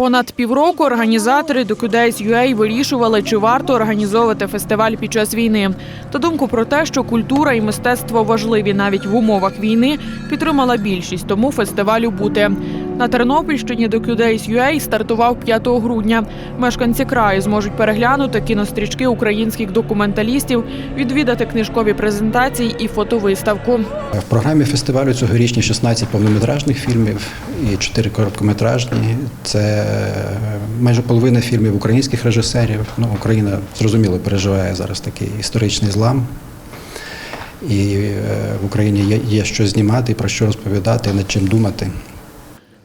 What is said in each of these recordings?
Понад півроку організатори Docudase.ua вирішували, чи варто організовувати фестиваль під час війни. Та думку про те, що культура і мистецтво важливі навіть в умовах війни, підтримала більшість, тому фестивалю бути. На Тернопільщині Docudase.ua стартував 5 грудня. Мешканці краю зможуть переглянути кінострічки українських документалістів, відвідати книжкові презентації і фотовиставку. В програмі фестивалю цьогорічні 16 повнометражних фільмів і 4 короткометражні. Це майже половина фільмів українських режисерів. Ну, Україна зрозуміло переживає зараз такий історичний злам. І е, в Україні є що знімати, про що розповідати, над чим думати.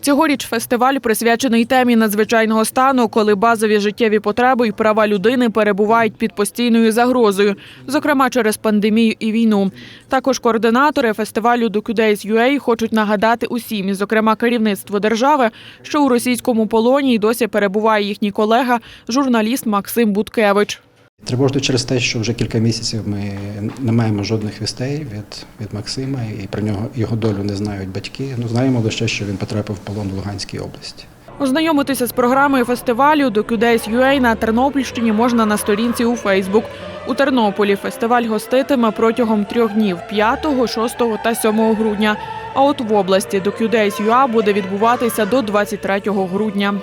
Цьогоріч фестиваль присвячений темі надзвичайного стану, коли базові життєві потреби і права людини перебувають під постійною загрозою, зокрема через пандемію і війну. Також координатори фестивалю Docudase.ua хочуть нагадати усім, і, зокрема керівництво держави, що у російському полоні й досі перебуває їхній колега, журналіст Максим Буткевич. Тривожно через те, що вже кілька місяців ми не маємо жодних вістей від, від Максима, і про нього його долю не знають батьки. Ну знаємо лише, що він потрапив в полон в Луганській області. Ознайомитися з програмою фестивалю Docudase.ua на Тернопільщині можна на сторінці у Фейсбук. У Тернополі фестиваль гоститиме протягом трьох днів 5, 6 та 7 грудня. А от в області Docudase.ua буде відбуватися до 23 грудня.